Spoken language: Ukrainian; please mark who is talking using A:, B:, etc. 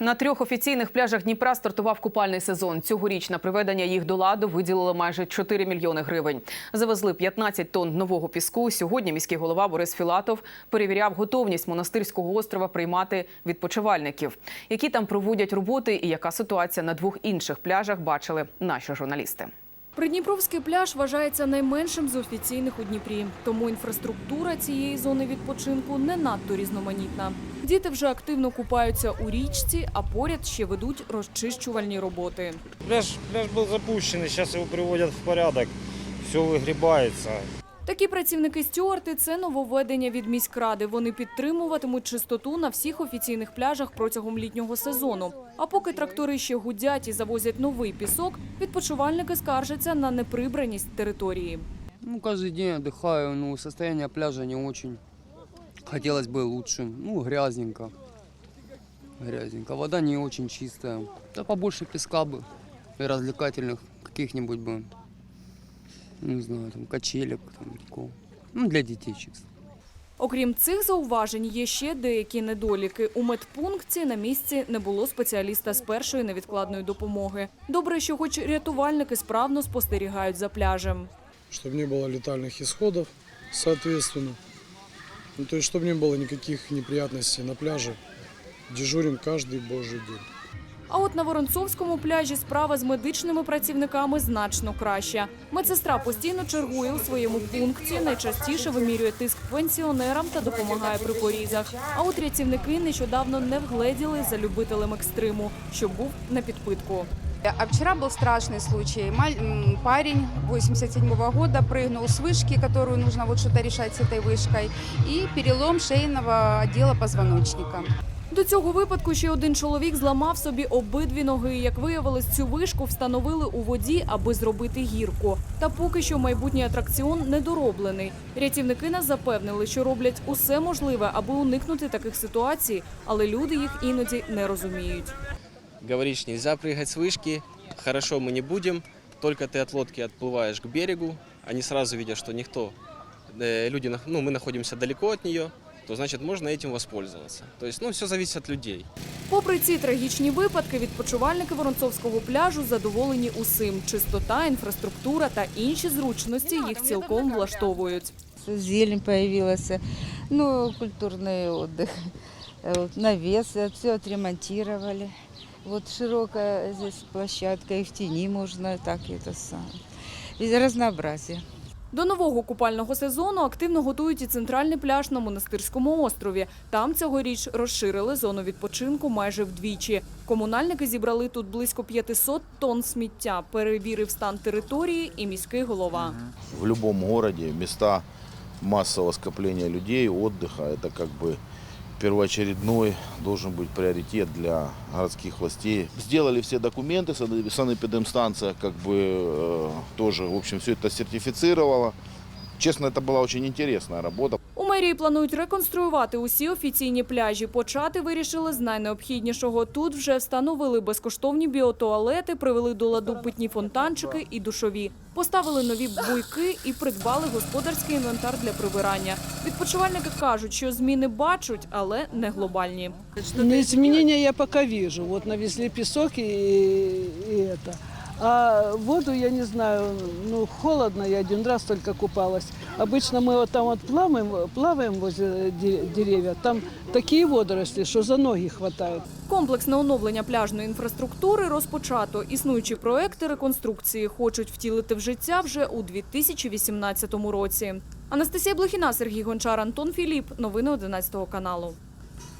A: На трьох офіційних пляжах Дніпра стартував купальний сезон. Цьогоріч на приведення їх до ладу виділили майже 4 мільйони гривень. Завезли 15 тонн нового піску. Сьогодні міський голова Борис Філатов перевіряв готовність монастирського острова приймати відпочивальників. Які там проводять роботи і яка ситуація на двох інших пляжах бачили наші журналісти.
B: Придніпровський пляж вважається найменшим з офіційних у Дніпрі, тому інфраструктура цієї зони відпочинку не надто різноманітна. Діти вже активно купаються у річці, а поряд ще ведуть розчищувальні роботи.
C: Пляж, пляж був запущений, зараз його приводять в порядок. Все выгребается.
B: Такі працівники стюарти – це нововведення від міськради. Вони підтримуватимуть чистоту на всіх офіційних пляжах протягом літнього сезону. А поки трактори ще гудять і завозять новий пісок, відпочивальники скаржаться на неприбраність території.
D: Ну, каждый день отдыхаю, ну, состояние пляжа не очень. Хотелось бы лучше. Ну, грязненько. Грязненько. Вода не очень чистая. Да побольше песка бы и развлекательных каких-нибудь бы, не знаю, там, качелек, там, такого. Ну, для детей чисто.
B: Окрім цих зауважень, є ще деякі недоліки. У медпункті на місці не було спеціаліста з першої невідкладної допомоги. Добре, що хоч рятувальники справно спостерігають за пляжем.
E: чтобы не было летальных исходов, соответственно. Ну, то есть, чтобы не было никаких неприятностей на пляже. Дежурим каждый божий день.
B: А от на Воронцовському пляжі справа з медичними працівниками значно краща. Медсестра постійно чергує у своєму пункті, найчастіше вимірює тиск пенсіонерам та допомагає при порізах. А от рятівники нещодавно не вгледіли за любителем екстриму, що був на підпитку.
F: А вчера был страшный случай. Маль- м, Парень 87 года прыгнул с вышки, которую нужно вот что-то решать с этой вышкой, и перелом шейного отдела позвоночника.
B: До цього випадку ще один чоловік зламав собі обидві ноги. Як виявилось, цю вишку встановили у воді, аби зробити гірку. Та поки що майбутній атракціон недороблений. Рятівники нас запевнили, що роблять усе можливе, аби уникнути таких ситуацій, але люди їх іноді не розуміють.
G: Говоришь, нельзя прыгать с вышки, хорошо мы не будем, только ты от лодки отплываешь к берегу, они сразу видят, что никто, э, люди, нах- ну, мы находимся далеко от нее, то значит можно этим воспользоваться. То есть, ну, все зависит от людей.
B: Попри ці трагічні випадки, відпочивальники Воронцовського пляжу задоволені усім. Чистота, інфраструктура та інші зручності їх цілком влаштовують.
H: зелень появилась, ну, культурный отдых, Э, вот навес, все отремонтировали. Вот широкая здесь площадка, и в тени можно так это самое. Везде разнообразие.
B: До нового купального сезону активно готують і центральний пляж на монастирському острові. Там цьогоріч розширили зону відпочинку майже вдвічі. Комунальники зібрали тут близько 500 тонн сміття. Перевірив стан території і міський голова.
I: в любом городе места массового скопления людей, отдыха. Это как бы первоочередной должен быть приоритет для городских властей. Сделали все документы, сан- санэпидемстанция как бы э, тоже, в общем, все это сертифицировала. Честно, это была очень интересная работа.
B: Мерії планують реконструювати усі офіційні пляжі. Почати вирішили з найнеобхіднішого. Тут вже встановили безкоштовні біотуалети, привели до ладу питні фонтанчики і душові. Поставили нові буйки і придбали господарський інвентар для прибирання. Відпочивальники кажуть, що зміни бачать, але не глобальні.
J: Ну, изменения я пока вижу. Вот навезли песок и, и это. А воду я не знаю, ну холодно, я один раз только купалась. Обычно мы вот там вот плаваем, плаваем возле де- деревьев, там такие водоросли, что за ноги хватает.
B: Комплексне оновлення пляжної інфраструктури розпочато. Існуючі проекти реконструкції хочуть втілити в життя вже у 2018 році. Анастасія Блохіна, Сергій Гончар, Антон Філіп. Новини 11 каналу.